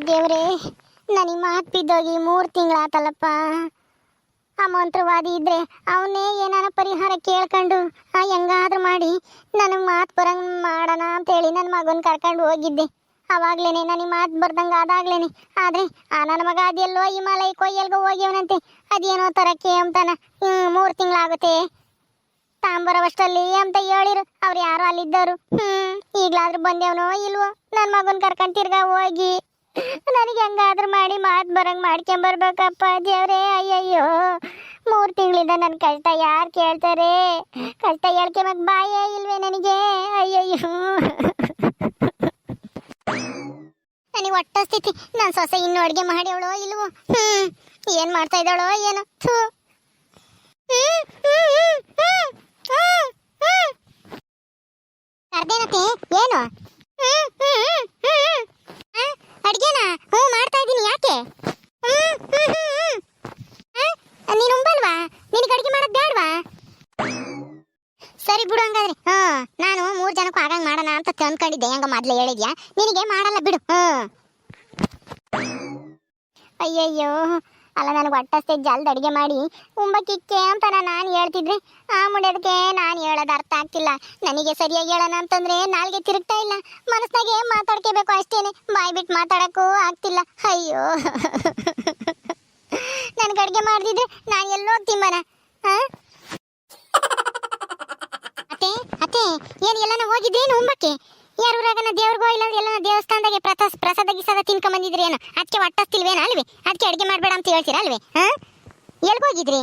ದೇವ್ರೇ ನನಗೆ ಮಾತು ಬಿದ್ದೋಗಿ ಮೂರು ತಿಂಗಳಾತಲ್ಲಪ್ಪ. ಆ ಮಂತ್ರವಾದಿ ಇದ್ರೆ ಅವನೇ ಏನಾರ ಪರಿಹಾರ ಕೇಳ್ಕೊಂಡು, ಆ ಹೆಂಗಾದ್ರೂ ಮಾಡಿ ನನಗೆ ಮಾತು ಬರಂಗೆ ಮಾಡೋಣ ಅಂತೇಳಿ ನನ್ನ ಮಗನ ಕರ್ಕೊಂಡು ಹೋಗಿದ್ದೆ. ಅವಾಗ್ಲೇನೆ ನನಗೆ ಮಾತು ಬರ್ದಂಗೆ ಅದಾಗ್ಲೇನೆ ಆದರೆ ಆ ನನ್ನ ಮಗ ಅದೆಲ್ಲೋ ಹಿಮಾಲಯಕ್ಕೋ ಎಲ್ಗೋ ಹೋಗ್ಯವನಂತೆ. ಅದೇನೋ ತರಕ್ಕೆ ಅಂತಾನ ಹ್ಞೂ ಮೂರು ತಿಂಗಳಾಗುತ್ತೆ. ತಾಂಬರವಷ್ಟಲ್ಲಿ ಅಂತ ಹೇಳಿರು. ಅವ್ರು ಯಾರು ಅಲ್ಲಿದ್ದರು. ಹ್ಞೂ ಈಗಲಾದ್ರೂ ಬಂದೇವನೋ ಇಲ್ವೋ? ನನ್ನ ಮಗನ ಕರ್ಕೊಂಡು ತಿರ್ಗಾ ಹೋಗಿ. ನನಗೆ ಹೆಂಗಾದ್ರೂ ಮಾಡಿ, ಮಾತು ಬರಂಗ್ ಮಾಡ್ಕೊಂಬರ್ಬೇಕಪ್ಪ ದೇವ್ರೇ, ಅಯ್ಯಯ್ಯೋ. ಮೂರು ತಿಂಗಳಿಂದ ನನ್ನ ಕಷ್ಟ ಯಾರು ಕೇಳ್ತಾರೆ? ಕಷ್ಟ ಹೇಳ್ಕೊಂಬಕ್ ಬಾಯೇ ಇಲ್ವೇ ನನಗೆ? ಅಯ್ಯಯ್ಯೋ. ನನಗೆ ಒಟ್ಟ ಸ್ಥಿತಿ. ನನ್ನ ಸೊಸೆ ಇನ್ನು ಅಡುಗೆ ಮಾಡ್ಯವಳೋ ಇಲ್ವೋ? ಹ್ಮ್. ಏನು ಮಾಡ್ತಾ ಇದ್ದಾಳೋ ಏನೋ? ಥೂ. ಕರ್ದೇನತ್ತೆ ಏನು ಹ್ಮ್ ಹ್ಮ್ ಹ್ಮ್ ಹ್ಮ್ ಅಡ್ಗೆನ ಹ್ಞೂ ಮಾಡ್ತಾ ಇದ್ದೀನಿ ಯಾಕೆ ಹ್ಮ್ ಹ್ಮ್ ಹ್ಮ್ ಹ್ಮ್ ಆ, ನೀನು ಉಂಬಲ್ವಾ ನಿನಗೆ ಅಡುಗೆ ಮಾಡೋದು ಬೇಡವಾ ಸರಿ ಬಿಡು ಹಂಗಾದ್ರೆ ಹಾ ನಾನು ಮೂರು ಜನಕ್ಕೂ ಆಗಂಗ್ ಮಾಡೋಣ ಅಂತ ತಂದ್ಕೊಂಡಿದ್ದೆ ಹೆಂಗ ಮೊದ್ಲು ಹೇಳಿದ್ಯಾ? ನಿನಗೆ ಮಾಡಲ್ಲ, ಬಿಡು. ಅಯ್ಯಯ್ಯೋ, ಅಲ್ಲ ನನಗೆ ಒಟ್ಟಷ್ಟೇ ಜಲ್ದ ಅಡುಗೆ ಮಾಡಿ ಉಂಬಕ್ಕಿಕ್ಕೆ ಅಂತ ನಾನು ಹೇಳ್ತಿದ್ರೆ, ಆ ಮುಡಿಯೋದಕ್ಕೆ ನಾನು ಹೇಳೋದು ಅರ್ಥ ಆಗ್ತಿಲ್ಲ. ನನಗೆ ಸರಿಯಾಗಿ ಹೇಳೋಣ ಅಂತಂದ್ರೆ ನಾಲ್ಗೆ ತಿರುಗ್ತಾ ಇಲ್ಲ. ಮನಸ್ನಾಗೆ ಮಾತಾಡ್ಕೋಬೇಕು ಅಷ್ಟೇನೆ. ಬಾಯಿ ಬಿಟ್ಟು ಮಾತಾಡೋಕ್ಕೂ ಆಗ್ತಿಲ್ಲ. ಅಯ್ಯೋ. ನನಗೆ ಅಡುಗೆ ಮಾಡ್ದಿದ್ರೆ ನಾನು ಎಲ್ಲೋಗ್ತೀನಿ ಮನ. ಹಾಂ? ಅತ್ತೆ ಅತ್ತೆ, ಏನು ಎಲ್ಲನ ಹೋಗಿದ್ದೇನು ಉಂಬಕ್ಕೆ? ಯಾರು ಊರಾಗನ ದೇವ್ರಿಗೋ ಇಲ್ಲ ಎಲ್ಲನ ದೇವಸ್ಥಾನದಾಗೆ ಪ್ರಸಾದ ಪ್ರಸಾದ ಗಿಸಾದ ತಿನ್ಕೊಂಡ್ ಬಂದಿದ್ರಿ ಏನು? ಅದಕ್ಕೆ ಒಟ್ಟಸ್ತಿಲ್ವೇನ ಅಲ್ವೇ? ಅದಕ್ಕೆ ಅಡುಗೆ ಮಾಡಬೇಡ ಅಂತ ಹೇಳ್ತೀರ ಅಲ್ವೇ? ಹಾ? ಎಲ್ಗೋಗಿದ್ರಿ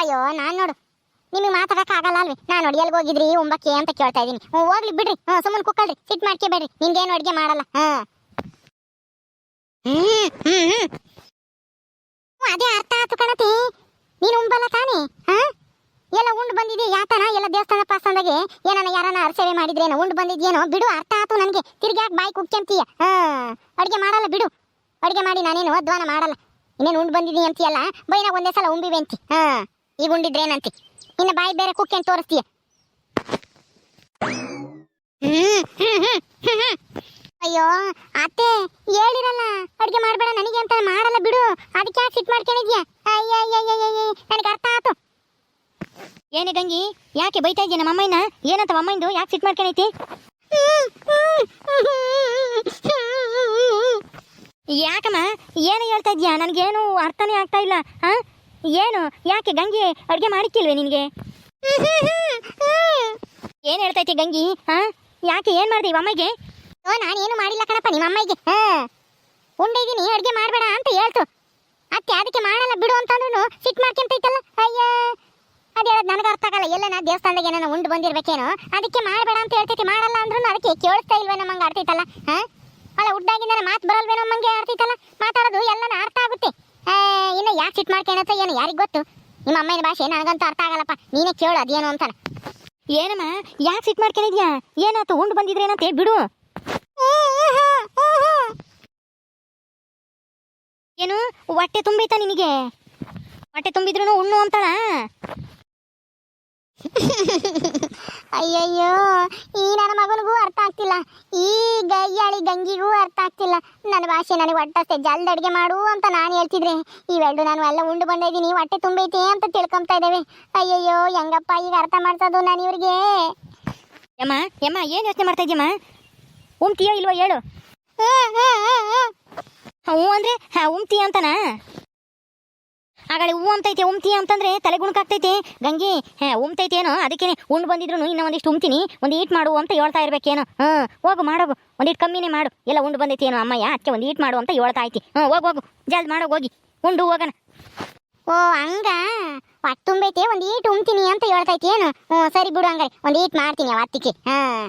ಅಯ್ಯೋ, ನಾನು ನೋಡು. ನಿಮಗೆ ಮಾತಾಡಕ ಆಗಲ್ಲ ಅಲ್ವೇ? ನಾನು ನೋಡಿ ಎಲ್ಗೋಗಿದ್ರಿ ಉಂಬಕ್ಕೆ ಅಂತ ಕೇಳ್ತಾ ಇದೀನಿ ಹ್ಞೂ ಹೋಗ್ಲಿ ಬಿಡ್ರಿ. ಹ್ಞೂ ಸುಮ್ಮನೆ ಕುಕ್ಕಳ್ರಿ. ಸಿಟ್ ಮಾಡ್ಕೋಬೇಡ್ರಿ ಏನು ಅಡುಗೆ ಮಾಡಲ್ಲ. ಹಾ ಹ್ಮ್ ಹ್ಮ್ ಹ್ಮ್ ಹ್ಞೂ, ಅದೇ ಅರ್ಥ ಆತು ಕಣತಿ ನೀನು ಉಂಬಲ್ಲ ತಾನೇ? ಹಾ? ಎಲ್ಲ ಉಂಡು ಬಂದಿದ್ದೆ ಯಾತನ ಎಲ್ಲ ದೇವಸ್ಥಾನ ಪಾಸ್ತಾನದಾಗೆ ಏನನ ಯಾರನ ಅರ್ಸೇವೆ ಮಾಡಿದ್ರೇನೋ? ಉಂಡು ಬಂದಿದ್ಯೇನೋ? ಬಿಡು, ಅರ್ಥ ಆತು ನನಗೆ. ತಿರ್ಗ್ಯಾಕೆ ಬಾಯಿ ಕುಕ್ಕೆಂತೀಯ ಹಾ, ಅಡುಗೆ ಮಾಡಲ್ಲ, ಬಿಡು. ಅಡುಗೆ ಮಾಡಿ ನಾನೇನು ಅಧ್ವಾನ ಮಾಡಲ್ಲ. ಇನ್ನೇನು ಉಂಡು ಬಂದಿದ್ದೀನಿ ಅಂತೀಯಲ್ಲ? ಬೈನ ಒಂದೇ ಸಲ ಉಂಬಿವೆ ಅಂತಿ ಹಾ, ಈಗ ಉಂಡಿದ್ರೇನಂತಿ. ಇನ್ನು ಬಾಯಿ ಬೇರೆ ಕುಕ್ಕೆಂತ ತೋರಿಸ್ತೀಯ. ಹ್ಞೂ ಹ್ಞೂ ಹ್ಞೂ ಹ್ಞೂ. ಅಯ್ಯೋ ಅತ್ತೆ ಹೇಳಿರಲ್ಲ ಅಡುಗೆ ಮಾಡಬೇಡ ನನಗೆ ಅಂತ ಮಾಡಲ್ಲ ಬಿಡು. ಅದಕ್ಕೆ ಯಾಕೆ ಸಿಟ್ ಮಾಡ್ಕೊಂಡಿದ್ಯಾ? ನನಗೆ ಅರ್ಥ ಆತು. ಏನೇ ಗಂಗಿ ಯಾಕೆ ಬೈತಾ ಇದೆಯಾ ನಮ್ಮ ಅಮ್ಮಯ್ಯನ? ಏನಂತ ಅಮ್ಮಯ್ಯಂದು ಯಾಕೆ ಸಿಟ್ ಮಾಡ್ಕೊಂಡೈತಿ ಯಾಕಮ್ಮ ಏನು ಹೇಳ್ತಾ ಇದೀಯಾ ನನಗೇನು ಅರ್ಥನೇ ಆಗ್ತಾ ಇಲ್ಲ ಹಾ? ಏನು? ಯಾಕೆ ಗಂಗಿ ಅಡುಗೆ ಮಾಡಿಕ್ಕಿಲ್ವೇ ನಿನಗೆ? ಏನು ಹೇಳ್ತೈತಿ ಗಂಗಿ ಹಾ? ಯಾಕೆ ಏನು ಮಾಡಿದೆ ಅಮ್ಮಗೆ ನಾನೇನು ಮಾಡಿಲ್ಲ ಕಣಪ್ಪ, ನಿಮ್ಮ ಅಮ್ಮಗೆ ಹಾ. ಉಂಡಿದ್ದೀನಿ, ಅಡುಗೆ ಮಾಡಬೇಡ ಅಂತ ಹೇಳ್ತು. ಅತ್ತೆ, ಅದಕ್ಕೆ ಮಾಡಲ್ಲ, ಬಿಡು ಅಂತಂದ್ರು ಸಿಟ್ ಮಾಡ್ಕೊಂತೈತಲ್ಲ ಅಯ್ಯ. ಅದು ಹೇಳೋದು ನನಗೆ ಅರ್ಥ ಆಗಲ್ಲ. ಎಲ್ಲ ನಾ ದೇವಸ್ಥಾನದಾಗ ಏನೋ ಉಂಡು ಬಂದಿರ್ಬೇಕೇನೋ, ಅದಕ್ಕೆ ಮಾಡಬೇಡ ಅಂತ ಹೇಳ್ತೈತಿ ಮಾಡಲ್ಲ ಅಂದ್ರೂ ಅದಕ್ಕೆ ಕೇಳಿಸ್ತಾ ಇಲ್ವೇ ನಮ್ಮಂಗೆ ಆಡ್ತೈತಲ್ಲ ಹಾಂ? ಅಲ್ಲ ಉಡ್ಡಾಗಿಂದ ಮಾತು ಬರಲ್ವೇನೋ ನಮ್ಮಂಗೆ ಆಡ್ತೈತಲ್ಲ ಮಾತಾಡೋದು ಎಲ್ಲನ ಅರ್ಥ ಆಗುತ್ತೆ. ಇನ್ನು ಯಾಕೆ ಸಿಟ್ ಮಾಡ್ಕೊಳತ್ತ ಏನು ಯಾರಿಗೆ ಗೊತ್ತು? ನಿಮ್ಮ ಅಮ್ಮನ ಭಾಷೆ ನನಗಂತೂ ಅರ್ಥ ಆಗಲ್ಲಪ್ಪ. ನೀನೇ ಕೇಳು, ಅದೇನು ಅಂತಾನೆ. ಏನಮ್ಮ, ಯಾಕೆ ಸಿಟ್ ಮಾಡ್ಕೊಂಡಿದ್ಯಾ ಏನಾಯ್ತು ಉಂಡು ಹೇಳಿ ಬಿಡು ಏನು ಹೊಟ್ಟೆ ತುಂಬೈತಾ ನಿನಗೆ? ಹೊಟ್ಟೆ ತುಂಬಿದ್ರು ಉಣ್ಣು ಅಂತಾಳ? ಅಯ್ಯಯ್ಯೋ, ಈ ನನ್ನ ಮಗನಿಗೂ ಅರ್ಥ ಆಗ್ತಿಲ್ಲ. ಈ ಗಯ್ಯಾಳಿ ಗಂಗಿಗೂ ಅರ್ಥ ಆಗ್ತಿಲ್ಲ. ನನ್ನ ಭಾಷೆ ನನಗೆ ಹೊಟ್ಟೆ ಜಲ್ದಿ ಅಡುಗೆ ಮಾಡು ಅಂತ ನಾನು ಹೇಳ್ತಿದ್ರೆ. ಇವೆರಡು ನಾನು ಎಲ್ಲ ಉಂಡು ಬಂದಿದ್ದೀನಿ ಹೊಟ್ಟೆ ತುಂಬೈತೆ ಅಂತ ತಿಳ್ಕೊಂತಾ ಇದ್ದೇವೆ. ಅಯ್ಯಯ್ಯೋ, ಹೆಂಗಪ್ಪ ಈಗ ಅರ್ಥ ಮಾಡ್ಸೋದು ನಾನು ಇವ್ರಿಗೆ? ಯಮ್ಮ ಯಮ್ಮ, ಏನು ಯೋಚನೆ ಮಾಡ್ತಾ ಇದೀಯಮ್ಮ ಉಮ್ತೀಯೋ ಇಲ್ವೋ ಹೇಳು. ಹ್ಞೂ ಅಂದ್ರೆ ಉಮ್ತಿ ಅಂತನ? ಆಗಳೇ ಹೂ ಅಂತೈತೆ ಉಮ್ತಿ ಅಂತಂದ್ರೆ ತಲೆ ಗುಣಕಾಗ್ತೈತೆ. ಗಂಗಿ, ಹಾ ಉಮ್ತೈತೆ ಏನೋ ಅದಕ್ಕೇನೆ ಉಂಡು ಬಂದಿದ್ರು ಇನ್ನೂ ಒಂದಿಷ್ಟು ಉಮ್ತೀನಿ. ಒಂದು ಈಟ್ ಮಾಡು ಅಂತ ಹೇಳ್ತಾ ಇರ್ಬೇಕೇನೋ. ಹ್ಞೂ ಹೋಗು ಮಾಡೋಗು. ಒಂದೀಟ್ ಕಮ್ಮಿನೇ ಮಾಡು. ಎಲ್ಲ ಉಂಡು ಬಂದೈತೆ ಏನೋ ಅಮ್ಮಯ್ಯ, ಅದಕ್ಕೆ ಒಂದು ಈಟ್ ಮಾಡು ಅಂತ ಹೇಳ್ತಾ ಐತಿ. ಹ್ಞೂ ಹೋಗು ಹೋಗು. ಜಲ್ದಿ ಮಾಡೋಗಿ ಹೋಗಿ. ಉಂಡು ಹೋಗೋಣ. ಓ, ಹಂಗ? ಹೊಟ್ಟೆ ತುಂಬೈತೆ ಒಂದು ಈಟ್ ಉಮ್ತೀನಿ ಅಂತ ಹೇಳ್ತೈತಿ ಏನು ಸರಿ ಬಿಡು ಹಂಗಾರೆ. ಒಂದು ಈಟ್ ಮಾಡ್ತೀನಿ ಅವತ್ತಿಗೆ. ಹಾಂ.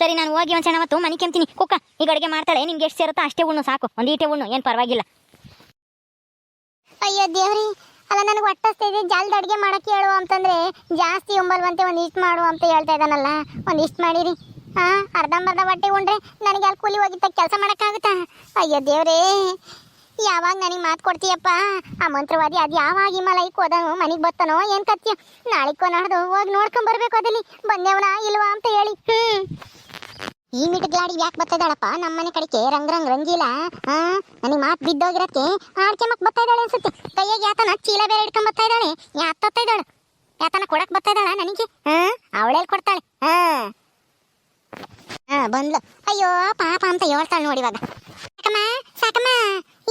ಸರಿ, ನಾನು ಹೋಗಿ ಒಂದ್ಸಣ ಮತ್ತು ಮನೆ ಕೆಮ್ತೀನಿ. ಕುಕ್ಕ, ಈಗ ಅಡುಗೆ ಮಾಡ್ತಾಳೆ. ನಿನ್ಗೆ ಎಷ್ಟು ಸೇರುತ್ತೋ ಅಷ್ಟೇ ಉಣ್ಣು, ಸಾಕು. ಒಂದು ಈಟೆ ಉಣ್ಣು, ಏನು ಪರವಾಗಿಲ್ಲ. ಅಯ್ಯೋ ದೇವ್ರಿ, ಅಲ್ಲ ನನಗೆ ಹೊಟ್ಟಸ್ತಿದೆ ಜಲ್ದಿ ಅಡುಗೆ ಮಾಡಕ್ಕೆ ಹೇಳು ಅಂತಂದ್ರೆ ಜಾಸ್ತಿ ಉಂಬಲ್ವಂತೆ ಒಂದು ಇಷ್ಟು ಮಾಡು ಅಂತ ಹೇಳ್ತಾ ಇದ್ದಾನಲ್ಲ. ಒಂದು ಇಷ್ಟು ಮಾಡಿರಿ. ಹಾ ಅರ್ಧಂಬರ್ಧ ಬಟ್ಟೆ ಉಂಡ್ರೆ ನನಗೆ ಅಲ್ಲಿ ಕೂಲಿ ಹೋಗಿದ್ದ ಕೆಲಸ ಮಾಡೋಕ್ಕಾಗುತ್ತಾ? ಅಯ್ಯೋ ದೇವ್ರೇ, ಯಾವಾಗ ನನಗೆ ಮಾತು ಕೊಡ್ತೀಯಪ್ಪ? ಆ ಮಂತ್ರವಾದಿ ಅದು ಯಾವಾಗ ಹಿಮಾಲಯಕ್ಕೆ ಹೋದನು? ಮನೆಗೆ ಬತ್ತನೋ? ಏನು ಕತ್ತೀಯ ನಾಳಿಕೋ ನಾಡ್ದು ಹೋಗಿ ನೋಡ್ಕೊಂಬರ್ಬೇಕು ಅದಲ್ಲಿ ಬಂದೇವನ ಇಲ್ವಾ ಅಂತ ಹೇಳಿ. ಹ್ಞೂ ಈ ಮಿಟ್ಗಾಡಿ ಯಾಕೆ ಬರ್ತದಾಳಪ್ಪ ನಮ್ಮನೆ ಕಡೆಗೆ ರಂಗ್ ರಂಗ್ ರಂಗಿಲ್ಲ ಹಾ ನನಗೆ ಮಾತು ಬಿದ್ದೋಗಿರತ್ತೆ ಆಡ್ಕೆಮಕ್ ಬರ್ತಾ ಇದ್ದಾಳೆ ಅನ್ಸುತ್ತೆ. ಕೈಯಾಗ ಯಾತನ ಚೀಲ ಬೇರೆ ಹಿಡ್ಕೊಂಡ್ ಬರ್ತಾ ಇದ್ದಾಳೆ ಯಾತ್ತ ಇದ್ದಾಳೆ ಯಾತನ ಕೊಡಕ್ ಬರ್ತಾ ಇದ್ದಾಳ ನನಗೆ? ಹಾ ಅವಳೇಲಿ ಕೊಡ್ತಾಳೆ. ಹಾ ಹಾ ಬಂದ್ಲು. ಅಯ್ಯೋ, ಪಾಪ ಅಂತ ಹೇಳ್ತಾಳೆ ನೋಡಿ ಇವಾಗ. ಸಾಕಮ್ಮ ಸಾಕಮ್ಮ.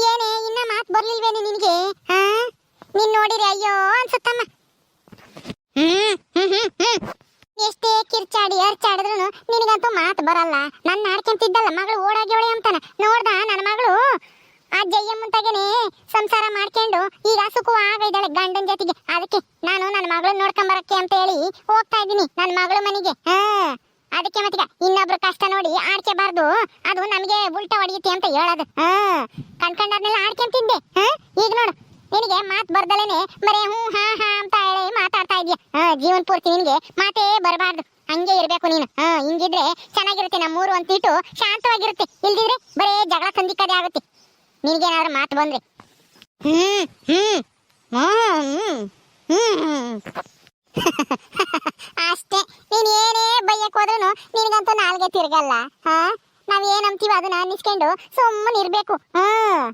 ಏನೇ, ಇನ್ನ ಮಾತು ಬರ್ಲಿಲ್ವೇನೆ ನಿನಗೆ? ಹಾ ನೀನ್ ನೋಡಿರಿ, ಅಯ್ಯೋ ಅನ್ಸುತ್ತಮ್ಮ. ಹ್ಮ್ ಹ್ಮ್ ಹ್ಮ್ ಹ್ಮ್. ಎಷ್ಟೇ ಕಿರ್ಚಾಡಿ ಅರ್ಚಾಡಿದ್ರು ನಿನಗಂತೂ ಮಾತು ಬರಲ್ಲ. ನನ್ನ ಆಡ್ಕೊಂತಿದ್ದಲ್ಲ, ಮಗಳು ಓಡಾಗ್ಯವಳೆ ಅಂತಾನ. ನೋಡ್ದ ನನ್ನ ಮಗಳು? ಆ ಜಯ್ಯಮ್ಮಂತಾಗೇನೆ ಸಂಸಾರ ಮಾಡ್ಕೊಂಡು ಈಗ ಸುಖವಾಗ ಆಗಿದ್ದಾಳೆ ಗಂಡನ ಜೊತೆಗೆ. ಅದಕ್ಕೆ ನಾನು ನನ್ನ ಮಗಳನ್ನ ನೋಡ್ಕೊಂಬರಕ್ಕೆ ಅಂತ ಹೇಳಿ ಹೋಗ್ತಾ ಇದ್ದೀನಿ ನನ್ನ ಮಗಳು ಮನೆಗೆ. ಹಾ. ಅದಕ್ಕೆ ಮತ್ತೀಗ ಇನ್ನೊಬ್ರು ಕಷ್ಟ ನೋಡಿ ಆಡ್ಕೆಬಾರ್ದು. ಅದು ನಮಗೆ ಉಲ್ಟ ಹೊಡೆಯುತ್ತೆ ಅಂತ ಹೇಳೋದು. ಹಾ. ಕಣ್ಕಂಡಾದ್ನೆಲ್ಲ ಆಡ್ಕೊಂತಿದ್ದೆ. ಹಾ. ಈಗ ನೋಡು, ನಿನಗೆ ಮಾತು ಬರ್ದಲೇನೆ ಬರೇ ಹ್ಞೂ ಹಾ ಹಾ ಅಂತ ಹೇಳಿ ಮಾತಾಡ್ತಾ ಇದೀಯ ಹಾ ಜೀವನ ಪೂರ್ತಿ ನಿನಗೆ ಮಾತೇ ಬರಬಾರ್ದು. ಹಂಗೆ ಇರಬೇಕು ನೀನು. ಹಾ, ಹಿಂಗಿದ್ರೆ ಚೆನ್ನಾಗಿರುತ್ತೆ ನಮ್ಮೂರು ಅಂತಿಟ್ಟು ಶಾಂತವಾಗಿರುತ್ತೆ. ಇಲ್ದಿದ್ರೆ ಬರೇ ಜಗಳ ಸಂದಿಕ್ಕದೇ ಆಗುತ್ತೆ. ನಿನಗೇನಾದ್ರೂ ಮಾತು ಬಂದ್ರೆ. ಹ್ಮ್ ಹ್ಮ್ ಹ್ಮ್ ಅಷ್ಟೇ. ನೀನು ಏನೇ ಬೈಯಕ್ ಹೋದ್ರು ನಿನಗಂತೂ ನಾಲ್ಗೆ ತಿರ್ಗಲ್ಲ. ಹಾ, ನಾವ್ ಏನ್ ಅಂತೀವಿ ಅದನ್ನ ಅನ್ನಿಸ್ಕೊಂಡು ಸುಮ್ಮನೆ ಇರಬೇಕು ಹ್ಮ್.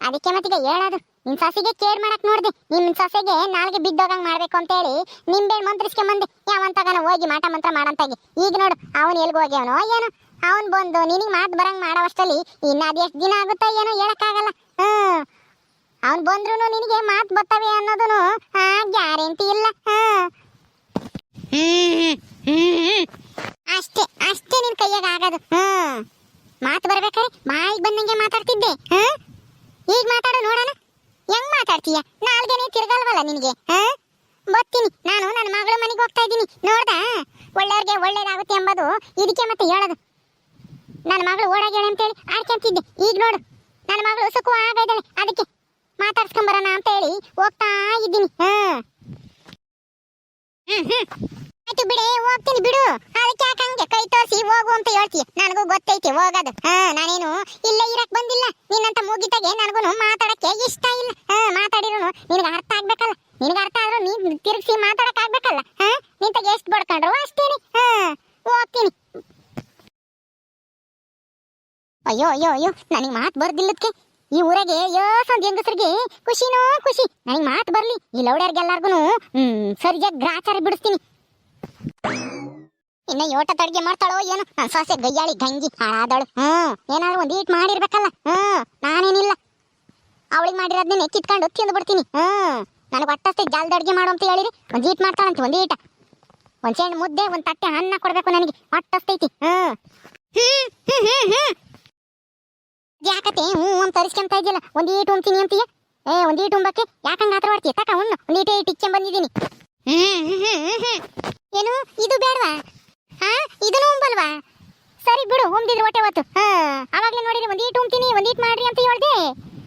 ಅದಕ್ಕೆ ಮತ್ತೀಗ ಹೇಳೋದು. ನಿನ್ ಸಸಿಗೆ ಕೇರ್ ಮಾಡಕ್ ನೋಡ್ದೆ. ನಿನ್ ಸಸಿಗೆ ನಾಲ್ಗೆ ಬಿದ್ದೋಗಂಗ್ ಮಾಡ್ಬೇಕು ಅಂತ ಹೇಳಿ ನಿಂಬೆ ಯಾವಂತ ಯಾವಂತಾಗನ ಹೋಗಿ ಮಾಟ ಮಂತ್ರ ಮಾಡಂತಾಗಿ. ಈಗ ನೋಡು, ಅವನ್ ಎಲ್ಗ್ ಹೋಗ್ಯವನೋ ಏನೋ. ಅವನ್ ಬಂದು ನಿನಗ್ ಮಾತು ಬರಂಗ್ ಮಾಡೋವಷ್ಟಲ್ಲಿ ಇನ್ನ ಎಷ್ಟ್ ದಿನ ಆಗುತ್ತೋ ಏನೋ ಹೇಳಕ್ಕಾಗಲ್ಲ. ಹ್ಮ್. ಅವನ್ ಬಂದ್ರು ನಿನಗೆ ಮಾತು ಬರ್ತವೆ ಅನ್ನೋದನು ಗ್ಯಾರಂಟಿ ಇಲ್ಲ. ಹ್ಮ್ ಹ್ಮ್ ಹ್ಮ್ ಅಷ್ಟೇ ಅಷ್ಟೇ ನಿನ್ ಕೈಯಾಗ ಆಗೋದು ಹ್ಮ್ ಮಾತು ಬರ್ಬೇಕಾರೆ ಬಾಯಿಗೆ ಬಂದಂಗೆ ಮಾತಾಡ್ತಿದ್ದೆ ಹಾ ಈಗ ಮಾತಾಡು ನೋಡೋಣ ಹೆಂಗ್ ಮಾತಾಡ್ತೀಯ ನಾಲ್ಗೆನೆ ತಿರ್ಗಲ್ವಲ್ಲ ನಿನಗೆ ಹಾ ಬರ್ತೀನಿ ನಾನು ನನ್ನ ಮಗಳ ಮನೆಗೆ ಹೋಗ್ತಾ ಇದ್ದೀನಿ ನೋಡ್ದ ಒಳ್ಳೆಯವ್ರಿಗೆ ಒಳ್ಳೇದಾಗುತ್ತೆ ಎಂಬುದು ಇದಕ್ಕೆ ಮತ್ತೆ ಹೇಳೋದು ಮಗಳು ಓಡಾಗ್ಯಾಳೆ ಅಂತೇಳಿ ಆಡ್ಕೊಂತಿದ್ದೆ. ಈಗ ನೋಡು, ನನ್ನ ಮಗಳು ಸುಖ ಸುಖವಾಗಿದ್ದಾಳೆ ಅದಕ್ಕೆ ಮಾತಾಡ್ಸ್ಕೊಂಬರೋಣ ಅಂತ ಹೇಳಿ ಹೋಗ್ತಾ ಇದ್ದೀನಿ. ಆಯ್ತು ಬಿಡೆ, ಹೋಗ್ತೀನಿ ಬಿಡು. ಅದಕ್ಕೆ ಯಾಕೆ ಹಂಗೆ ಕೈ ತೋರಿಸಿ ಹೋಗು ಅಂತ ಹೇಳ್ತೀಯ? ನನಗೂ ಗೊತ್ತೈತಿ, ಹೋಗೋದು. ಹಾ, ನಾನೇನು ಇಲ್ಲ ಇರಕ್ ಬಂದಿಲ್ಲ. ನಿನ್ನಂತ ಮುಗಿತಾಗೆ ನನಗೂ ಮಾತಾಡಕ್ಕೆ ಇಷ್ಟ ಇಲ್ಲ. ಹಾ, ಮಾತಾಡಿರೋನು ನಿನಗೆ ಅರ್ಥ ಆಗ್ಬೇಕಲ್ಲ? ನಿನಗೆ ಅರ್ಥ ಆದ್ರೂ ನೀನ್ ತಿರುಗಿಸಿ ಮಾತಾಡಕ್ ಆಗ್ಬೇಕಲ್ಲ ಹಾ ನಿಂತಾಗ ಎಷ್ಟು ಬಡ್ಕೊಂಡ್ರು ಅಷ್ಟೇನೆ ಹಾ ಹೋಗ್ತೀನಿ ಅಯ್ಯೋ ಅಯ್ಯೋ ಅಯ್ಯೋ, ನನಗೆ ಮಾತು ಬರ್ದಿಲ್ಲದಕ್ಕೆ ಈ ಊರಾಗೆ ಸಂತ ಹೆಂಗಸರಿಗೆ. ಖುಷಿನೋ, ಖುಷಿ. ನನಗೆ ಮಾತು ಬರ್ಲಿ. ಈ ಲೌಡ್ಯಾರ್ಗೆಲ್ಲಾರ್ಗು ಸರಿಯಾಗಿ ಗ್ರಾಚಾರ ಬಿಡಿಸ್ತೀನಿ. ಇನ್ನ ಯೋಟ ತಡ್ಗೆ ಮಾಡ್ತಾಳೋ ಏನು. ನನ್ನ ಸೊಸೆ ಗಯ್ಯಾಳಿ, ಗಂಜಿ, ಹಾಳಾದಳು. ಹ್ಮ್, ಏನಾದ್ರು ಒಂದ್ ಈಟ್ ಮಾಡಿರ್ಬೇಕಲ್ಲ. ಹ್ಮ್, ನಾನೇನಿಲ್ಲ. ಅವಳಿಗೆ ಮಾಡಿರೋದನ್ನ ಕಿತ್ಕೊಂಡು ತಿಂದು ಬಿಡ್ತೀನಿ. ಹ್ಮ್, ನನಗೆ ಒಟ್ಟಷ್ಟೇ ಜಾಲ್ದ ಅಡ್ಗೆ ಮಾಡು ಅಂತ ಹೇಳಿರಿ. ಒಂದ್ ಈಟ್ ಮಾಡ್ತಾಳಂತ, ಒಂದ್ ಈಟ. ಒಂದ್ ಮುದ್ದೆ, ಒಂದ್ ತಟ್ಟೆ ಅನ್ನ ಕೊಡ್ಬೇಕು ನನಗೆ. ಒಟ್ಟಸ್ತೈತಿ ಹ್ಮ್. ಹ್ಮ್ ಹ್ಮ್ ಹ್ಮ್. ಹ್ಮ್ ಯಾಕತೆ ಹ್ಞೂ ಅಂತ ತರಿಸ್ಕೊಂತ ಇದೆಯಲ್ಲ ಒಂದ್ ಈಟ್ ಉಣ್ತೀನಿ ಅಂತೀಯ? ಏ, ಒಂದ್ ಈಟ್ ಉಂಬಕ್ಕೆ ಯಾಕಂಗೆ ಆತರ ಮಾಡ್ತೀಯ? ತಕ, ಉಣ್ಣು. ಒಂದ್ ಈಟೇ ಇಟ್ಟಿಚ್ಚೆ ಬಂದಿದ್ದೀನಿ. ಏನು? ಇದು ಬೇಡವಾ? ಹಾ, ಇದನ್ನು ಉಂಬಲ್ವಾ? ಸರಿ ಬಿಡು ಉಂಬಿದ್ರೆ ಹೊಟ್ಟೆ ಹೊತ್ತು. ಹಾ ಅವಾಗ್ಲೇ ನೋಡಿದ್ರೆ ಒಂದ್ ಈಟು ಉಂಬ್ತೀನಿ ಒಂದ್ ಈಟ್ ಮಾಡ್ರಿ ಅಂತ ಹೇಳ್ದೆ.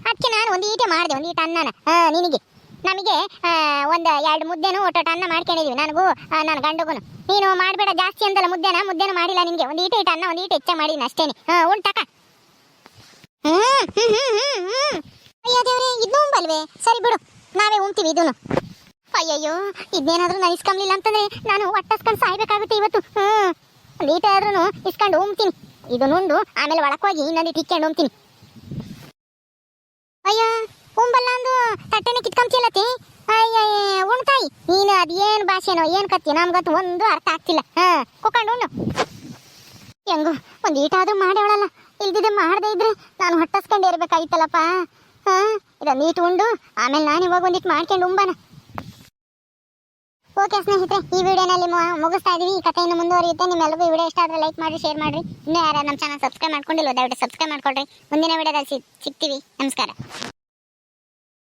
ಅದಕ್ಕೆ ನಾನು ಒಂದ್ ಈಟೆ ಮಾಡಿದೆ, ಒಂದು ಈಟ್ ಅನ್ನನ. ಹಾ, ನಿನಗೆ. ನಮಗೆ ಒಂದು ಎರಡು ಮುದ್ದೆನು ಒಟ್ಟೊಟ್ಟು ಅನ್ನ ಮಾಡ್ಕೊಂಡಿದ್ವಿ, ನನಗೂ ನನ್ನ ಗಂಡಗುನು. ನೀನು ಮಾಡಬೇಡ ಜಾಸ್ತಿ ಅಂದಲ್ಲ ಮುದ್ದೆನ, ಮುದ್ದೆನೂ ಮಾಡಿಲ್ಲ ನಿನಗೆ. ಒಂದು ಈಟೆ ಇಟ್ಟು ಅನ್ನ, ಒಂದು ಈಟೆ ಹೆಚ್ಚ ಮಾಡಿದ್ದೀನಿ ಅಷ್ಟೇ ಹಾಂ ಉಂಟಕ ಹ್ಮ್ ಹ್ಮ್ ಹ್ಮ್ ಹ್ಮ್ ಹ್ಮ್ ಅಯ್ಯೋ ದೇವ್ರೆ ಇದನ್ನು ಉಂಬಲ್ವೇ ಸರಿ ಬಿಡು, ನಾವೇ ಉಂಬ್ತೀವಿ ಇದನ್ನು ಅಯ್ಯಯ್ಯೋ ಇದೇನಾದ್ರೂ ನಾನು ಅಂತಂದ್ರೆ ನಾನು ಒಟ್ಟಸ್ಕೊಂಡು ಸಾಯ್ಬೇಕಾಗುತ್ತೆ ಇವತ್ತು. ಹ್ಮ್ ಈಟ ಆದ್ರೂ ಇಸ್ಕೊಂಡು ಇದನ್ನು ಉಂಡು, ಆಮೇಲೆ ಒಳಕೋಗಿ ಇನ್ನೊಂದು ಇಕ್ಕೊಂಡು ಉಮ್ತೀನಿ ಅಯ್ಯ, ಉಂಬಲ್ಲ ಅಂದು ತಟ್ಟೆನೆ ಕಿತ್ಕೊಂತಿಲ್ಲತಿ ಅಯ್ಯ ಉಣ್ತಾಯಿ. ನೀನು ಅದೇನು ಭಾಷೆನೋ, ಏನು ಕತ್ತಿ ನಮ್ಗಂತೂ ಒಂದು ಅರ್ಥ ಆಗ್ತಿಲ್ಲ. ಹಾ ಕುಕೊಂಡು ಉಣ್ಣು. ಹೆಂಗೋ, ಒಂದು ಈಟಾದರೂ ಮಾಡೇವಳಲ್ಲ ಇಲ್ದಿದೆ ಮಾಡದೇ ಇದ್ರೆ ನಾನು ಹೊಟ್ಟಸ್ಕೊಂಡೇ ಇರ್ಬೇಕಾಗಿತ್ತಲ್ಲಪ್ಪ ಹಾ ಇದನ್ನು ಈಟು ಉಂಡು, ಆಮೇಲೆ ನಾನು ಇವಾಗ ಒಂದಿಟ್ಟು ಮಾಡ್ಕೊಂಡು ಉಂಬನ. ಓಕೆ ಸ್ನೇಹಿತರೆ, ಈ ವಿಡಿಯೋನಲ್ಲಿ ಮುಗಿಸ್ತಾ ಇದೀವಿ. ಈ ಕಥೆಯನ್ನು ಮುಂದುವರಿಯುತ್ತೆ. ನಿಮ್ಮೆಲ್ಲರಿಗೂ ವಿಡಿಯೋ ಇಷ್ಟ ಆದರೆ ಲೈಕ್ ಮಾಡಿ, ಶೇರ್ ಮಾಡಿ. ಇನ್ನೂ ಯಾರು ನಮ್ಮ ಚಾನಲ್ ಸಬ್ಸ್ಕ್ರೈಬ್ ಮಾಡ್ಕೊಂಡಿಲ್ಲ, ದಯವಿಟ್ಟು ಸಬ್ಸ್ಕ್ರೈಬ್ ಮಾಡ್ಕೊಳ್ರಿ. ಮುಂದಿನ ವಿಡಿಯೋದಲ್ಲಿ ಸಿಗ್ತೀವಿ. ನಮಸ್ಕಾರ.